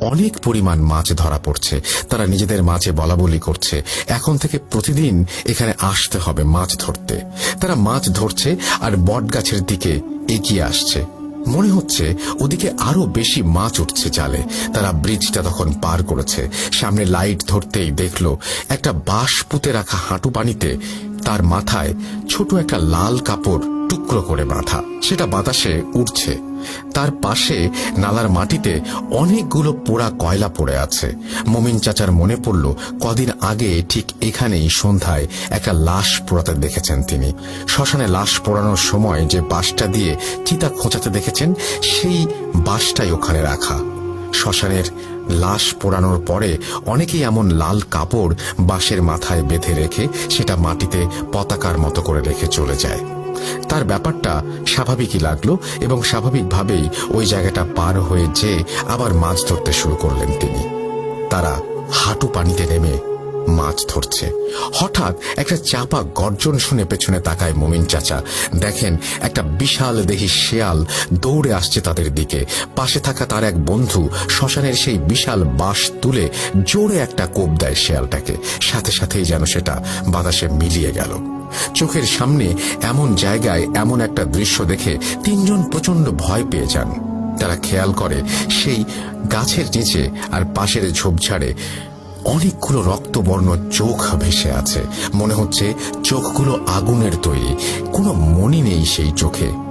অনেক পরিমাণ মাছ ধরা পড়ছে। তারা নিজেদের মাঝে বলা বলি করছে। এখন থেকে প্রতিদিন এখানে আসতে হবে মাছ ধরতে। তারা মাছ ধরছে আর বট গাছের দিকে এগিয়ে আসছে। মনে হচ্ছে ওদিকে আরও বেশি মাছ উঠছে জালে। তারা ব্রিজটা তখন পার করেছে। সামনে লাইট ধরতেই দেখল একটা বাঁশ পুঁতে রাখা হাঁটু পানিতে তার মাথায় ছোট একটা লাল কাপড় টুকরো করে বাঁধা। সেটা বাতাসে উড়ছে। তার পাশে নালার মাটিতে অনেকগুলো পোড়া কয়লা পড়ে আছে। মমিন চাচার মনে পড়ল, কদিন আগে ঠিক এখানেই সন্ধ্যায় একটা লাশ পোড়াতে দেখেছেন তিনি। শ্মশানে লাশ পোড়ানোর সময় যে বাঁশটা দিয়ে চিতা খোঁচাতে দেখেছেন, সেই বাঁশটাই ওখানে রাখা। শ্মশানের লাশ পোড়ানোর পরে অনেকেই এমন লাল কাপড় বাঁশের মাথায় বেঁধে রেখে সেটা মাটিতে পতাকার মতো করে রেখে চলে যায়। তার ব্যাপারটা স্বাভাবিকই লাগল এবং স্বাভাবিকভাবেই ওই জায়গাটা পার হয়ে যে আবার মাছ ধরতে শুরু করলেন তিনি। তারা হাঁটু পানিতে নেমে মাছ ধরছে। হঠাৎ একটা চাপা গর্জন শুনে পেছনে তাকায় মমিন চাচা। দেখেন, একটা বিশাল দেহি শেয়াল দৌড়ে আসছে তাদের দিকে। পাশে থাকা তার এক বন্ধু শ্মশানের সেই বিশাল বাঁশ তুলে জোরে একটা কোপ দেয় শেয়ালটাকে। সাথে সাথেই যেন সেটা বাতাসে মিলিয়ে গেল। চোখের সামনে এমন জায়গায় এমন একটা দৃশ্য দেখে তিনজন প্রচণ্ড ভয় পেয়ে যান। তারা খেয়াল করে সেই গাছের নিচে আর পাশের ঝোপঝাড়ে অনেকগুলো রক্তবর্ণ চোখ ভেসে আছে। মনে হচ্ছে চোখগুলো আগুনের তৈরি। কোনো মনি নেই সেই চোখে।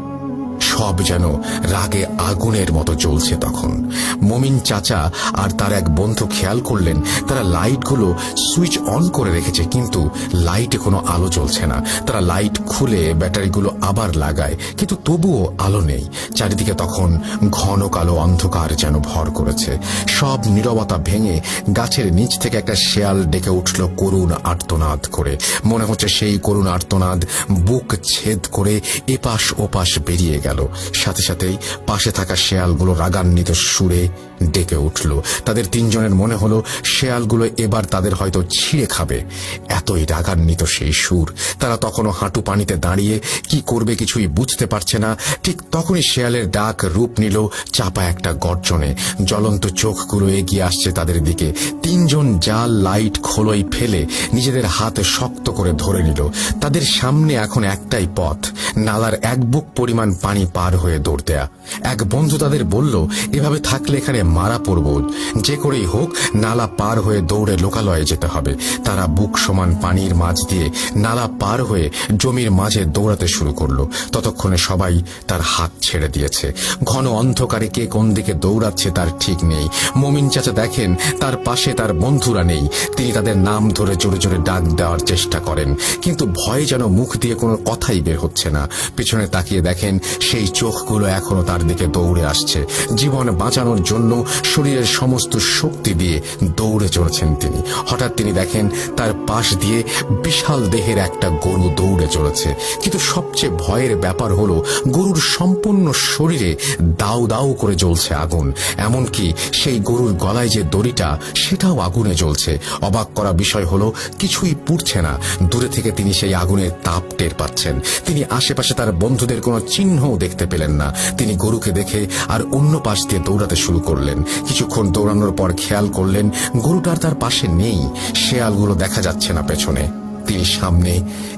সব যেন রাগে আগুনের মতো জ্বলছে তখন। মমিন চাচা আর তার এক বন্ধু খেয়াল করলেন, তারা লাইটগুলো সুইচ অন করে রেখেছে, কিন্তু লাইটে কোনো আলো জ্বলছে না। তারা লাইট খুলে ব্যাটারিগুলো আবার লাগায়, কিন্তু তবুও আলো নেই। চারিদিকে তখন ঘন কালো অন্ধকার যেন ভর করেছে। সব নীরবতা ভেঙে গাছের নিচ থেকে একটা শেয়াল ডেকে উঠল করুণ আর্তনাদ করে। মনে হচ্ছে সেই করুণ আর্তনাদ বুক ছেদ করে এপাশ ওপাশ বেরিয়ে গেল। সাথে সাথেই পাশে থাকা শেয়ালগুলো রাগান্বিত সুরে ডেকে উঠল। তাদের তিনজনের মনে হলো, শেয়ালগুলো এবার তাদের হয়তো ছিঁড়ে খাবে। এতই রাগান্বিত সেই সুর। তারা তখনও হাঁটু পানিতে দাঁড়িয়ে কি করবে কিছুই বুঝতে পারছে না। ঠিক তখনই শেয়ালের ডাক রূপ নিল চাপা একটা গর্জনে। জ্বলন্ত চোখগুলো এগিয়ে আসছে তাদের দিকে। তিনজন জাল লাইট খোলই ফেলে নিজেদের হাত শক্ত করে ধরে নিল। তাদের সামনে এখন একটাই পথ, নালার এক বুক পরিমাণ পানি পার হয়ে দৌড় দেয়া। এক বন্ধু তাদের বলল, এভাবে থাকলে এখানে মারা পড়ব। যে করেই হোক, নালা পার হয়ে দৌড়ে লোকালয়ে যেতে হবে। তারা বুক সমান পানির মাঝ দিয়ে নালা পার হয়ে জমির মাঝে দৌড়াতে শুরু করল। ততক্ষণে সবাই তার হাত ছেড়ে দিয়েছে। ঘন অন্ধকারে কে কোন দিকে দৌড়াচ্ছে তার ঠিক নেই। মমিন চাচা দেখেন, তার পাশে তার বন্ধুরা নেই। তিনি তাদের নাম ধরে জোরে জোরে ডাক দেওয়ার চেষ্টা করেন। কিন্তু ভয়ে যেন মুখ দিয়ে কোনো কথাই বের হচ্ছে না। পিছনে তাকিয়ে দেখেন, সেই চোখগুলো এখনও তার দিকে দৌড়ে আসছে। জীবন বাঁচানোর জন্য শরীরের সমস্ত শক্তি দিয়ে দৌড়ে চলেছেন তিনি। হঠাৎ তিনি দেখেন তার পাশ দিয়ে বিশাল দেহের একটা গরু দৌড়ে চলেছে। কিন্তু সবচেয়ে ভয়ের ব্যাপার হলো, গরুর সম্পূর্ণ শরীরে দাউ দাউ করে জ্বলছে আগুন। এমনকি সেই গরুর গলায় যে দড়িটা, সেটাও আগুনে জ্বলছে। অবাক করা বিষয় হলো, কিছুই পুড়ছে না। দূরে থেকে তিনি সেই আগুনের তাপ টের পাচ্ছেন। তিনি আশেপাশে তার বন্ধুদের কোনো চিহ্নও দেখতে পেলেন না। তিনি গরুকে দেখে আর অন্য পাশ দিয়ে দৌড়াতে শুরু করলেন। কিছুক্ষণ দৌড়ানোর পর খেয়াল করলেন গরুটার তার পাশে নেই। শেয়ালগুলো দেখা যাচ্ছে না পেছনে। তিনি সামনে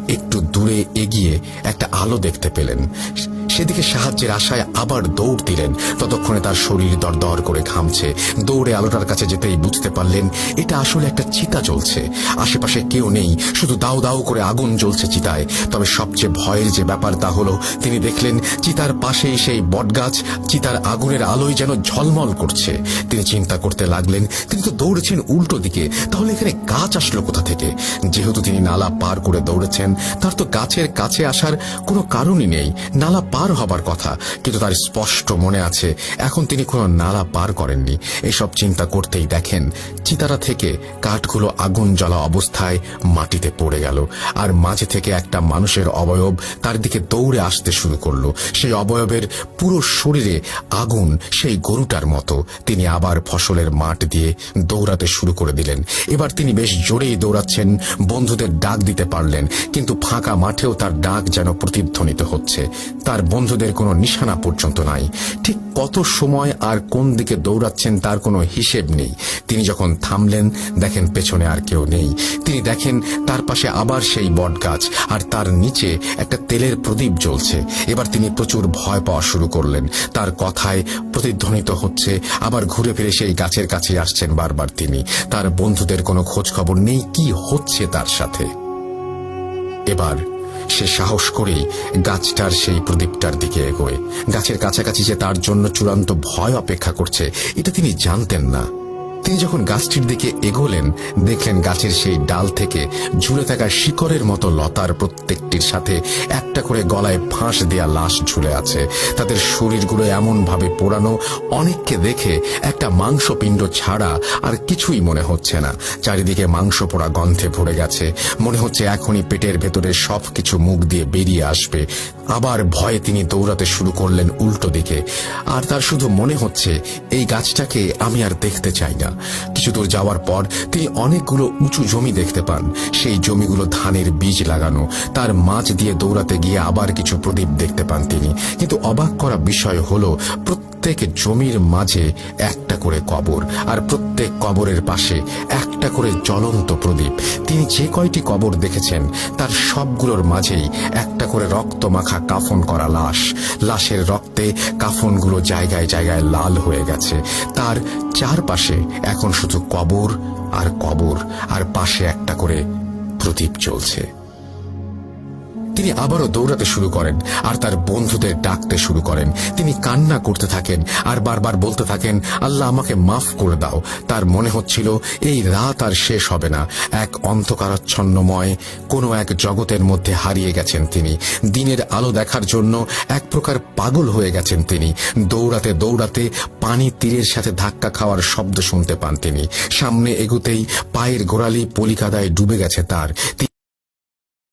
একটু দূরে এগিয়ে একটা আলো দেখতে পেলেন। সেদিকে সাহায্যের আশায় আবার দৌড় দিলেন। ততক্ষণে তার শরীর দরদর করে ঘামছে। দৌড়ে আলোটার কাছে যেতেই বুঝতে পারলেন, এটা আসলে একটা চিতা চলছে আশেপাশে কেউ নেই, শুধু দাউ দাউ করে আগুন জ্বলছে চিতায়। তবে সবচেয়ে ভয়ের যে ব্যাপার তা হলো, তিনি দেখলেন চিতার পাশেই সেই বটগাছ, চিতার আগুনের আলোয় যেন ঝলমল করছে। তিনি চিন্তা করতে লাগলেন, তিনি তো দৌড়েছেন উল্টো দিকে, তাহলে এখানে গাছ আসলো কোথা থেকে? যেহেতু তিনি নালা পার করে দৌড়েছেন। তার তো গাছের কাছে আসার কোনো কারণই নেই। নালা পার হবার কথা, কিন্তু তার স্পষ্ট মনে আছে, এখন তিনি কোনো নালা পার করেননি। এসব চিন্তা করতেই দেখেন, চিতারা থেকে কাঠগুলো আগুন জ্বলা অবস্থায় মাটিতে পড়ে গেল, আর মাঝে থেকে একটা মানুষের অবয়ব তার দিকে দৌড়ে আসতে শুরু করল। সেই অবয়বের পুরো শরীরে আগুন সেই গরুটার মতো। তিনি আবার ফসলের মাঠ দিয়ে দৌড়াতে শুরু করে দিলেন। এবার তিনি বেশ জোরেই দৌড়াচ্ছেন বন্ধুদের ডাক দিতে পারলেন, কিন্তু ফাঁকা মাঠেও তার ডাক যেন প্রতিধ্বনিত হচ্ছে। তার বন্ধুদের কোনো নিশানা পর্যন্ত নাই। ঠিক কত সময় আর কোন দিকে দৌড়াচ্ছেন তার কোনো হিসেব নেই। তিনি যখন থামলেন, দেখেন পেছনে আর কেউ নেই। তিনি দেখেন তার পাশে আবার সেই বটগাছ আর তার নিচে একটা তেলের প্রদীপ জ্বলছে। এবার তিনি প্রচুর ভয় পাওয়া শুরু করলেন। তার কথায় প্রতিধ্বনিত হচ্ছে, আবার ঘুরে ফিরে সেই গাছের কাছে আসছেন বারবার তিনি। তার বন্ধুদের কোনো খোঁজ খবর নেই, কি হচ্ছে তার সাথে? এবার সে সাহস করেই গাছটার সেই প্রদীপটার দিকে এগোয়। গাছের কাছাকাছি যে তার জন্য চূড়ান্ত ভয় অপেক্ষা করছে, এটা তিনি জানতেন না। তিনি যখন গাছটির দিকে এগোলেন, দেখলেন গাছের সেই ডাল থেকে ঝুলে থাকা শিকড়ের মতো লতার প্রত্যেকটির সাথে একটা করে গলায় ফাঁস দেয়া লাশ ঝুলে আছে। তাদের শরীরগুলো এমন ভাবে পোড়ানো, অনেককে দেখে একটা মাংসপিণ্ড ছাড়া আর কিছুই মনে হচ্ছে না। চারিদিকে মাংস পোড়া গন্ধে ভরে গেছে। মনে হচ্ছে এখনই পেটের ভেতরে সব কিছু মুখ দিয়ে বেরিয়ে আসবে। আবার ভয়ে তিনি দৌড়াতে শুরু করলেন উল্টো দিকে। আর তার শুধু মনে হচ্ছে, এই গাছটাকে আমি আর দেখতে চাই না। কিছু দূর যাওয়ার পর তিনি অনেকগুলো উঁচু জমি দেখতে পান। সেই জমিগুলো ধানের বীজ লাগানো। তার মাছ দিয়ে দৌড়াতে গিয়ে আবার কিছু প্রদীপ দেখতে পান তিনি। কিন্তু অবাক করা বিষয় হলো প্রত্যেক জমির মাঝে একটা করে কবর আর প্রত্যেক কবরের পাশে একটা করে জ্বলন্ত প্রদীপ। তিনি যে কয়টি কবর দেখেছেন, তার সবগুলোর মাঝেই একটা করে রক্ত মাখা কাফন করা লাশ। লাশের রক্তে কাফনগুলো জায়গায় জায়গায় লাল হয়ে গেছে। তার চারপাশে এখন শুধু কবর আর কবর, আর পাশে একটা করে প্রদীপ চলছে তিনি আবারও দৌড়াতে শুরু করেন আর তার বন্ধুদের ডাকতে শুরু করেন। তিনি কান্না করতে থাকেন আর বারবার বলতে থাকেন, আল্লাহ আমাকে মাফ করে দাও। তার মনে হচ্ছিল, এই রাত আর শেষ হবে না। এক অন্ধকারাচ্ছন্নময়, কোনো এক জগতের মধ্যে হারিয়ে গেছেন তিনি। দিনের আলো দেখার জন্য এক প্রকার পাগল হয়ে গেছেন তিনি। দৌড়াতে দৌড়াতে পানি তীরের সাথে ধাক্কা খাওয়ার শব্দ শুনতে পান তিনি। সামনে এগুতেই পায়ের গোড়ালি পলিকাদায় ডুবে গেছে তার।